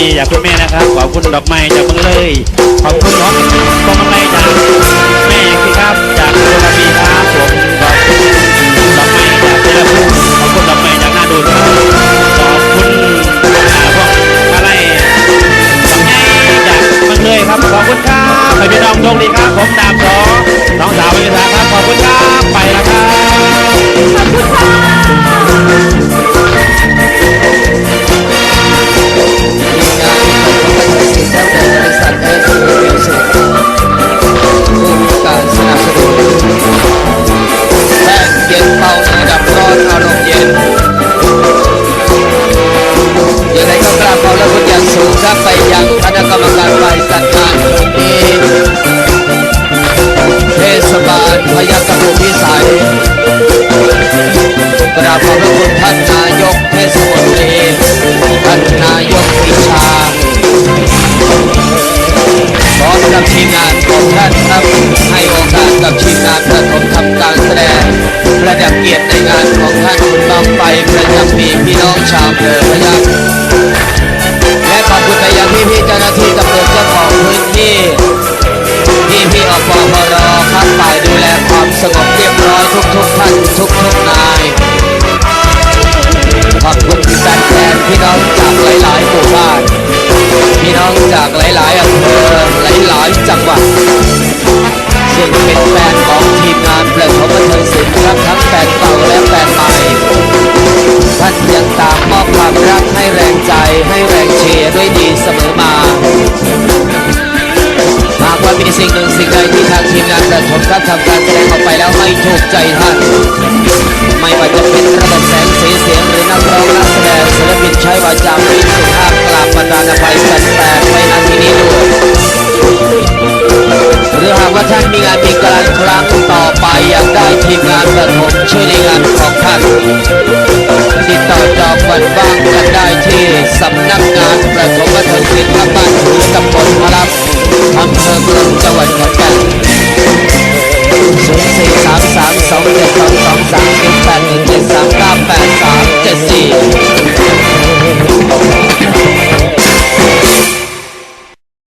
อำเภอบาปีจากคุณแม่นะครับ ขอบคุณดอกไม้จากเมืองเลย ขอบคุณของกองไม้จากแม่พี่ครับ จากอำเภอบาปีครับผมขอบคุณดอกไม้จากเทลภูมิขอบคุณดอกไม้จากหน้าดูนครับขอบคุณพวกอะไรสองไงจากเมืองเลยครับ ขอบคุณครับไปพี่น้องโชคดีครับ ผมดาบสอน้องสาววิสาครับขอบคุณครับ งานของท่านครับให้โอกาสกับทีมงานประถมทำการแสดงประดับเกียรติในงานของท่านคุณบางไปประจำปีพี่น้องชาวอำเภอพยัคฆ์และขอบคุณไปยังพี่พี่เจ้าหน้าที่ตำรวจเจ้าของพื้นที่พี่พี่อปพรครับฝ่ายดูแลความสงบเรียบร้อยทุกทุกท่านทุกทุกนายขอบคุณการแทนพี่น้องจากหลายๆหมู่บ้านพี่น้องจากหลาย จังหวัดซึ่งเป็นแฟนของทีมงานประถมบันเทิงศิลป์ครับทั้งแฟนเก่าและแฟนใหม่ ท่านยังตามมอบความรักให้แรงใจให้แรงเชียร์ด้วยดีเสมอมา หากว่ามีสิ่งหนึ่งสิ่งใดที่ทางทีมงานประถมครับทำการแสดงออกไปแล้วไม่ถูกใจท่าน ไม่ว่าจะเป็นระบบแสง วันว่างกันได้ที่สำนักงานประถมวัฒนศิลป์บ้านหูตำบลพลับอำเภอกรุงจังหวัดขอนแก่นศูนย์สี่สามสามสองสองสองสาม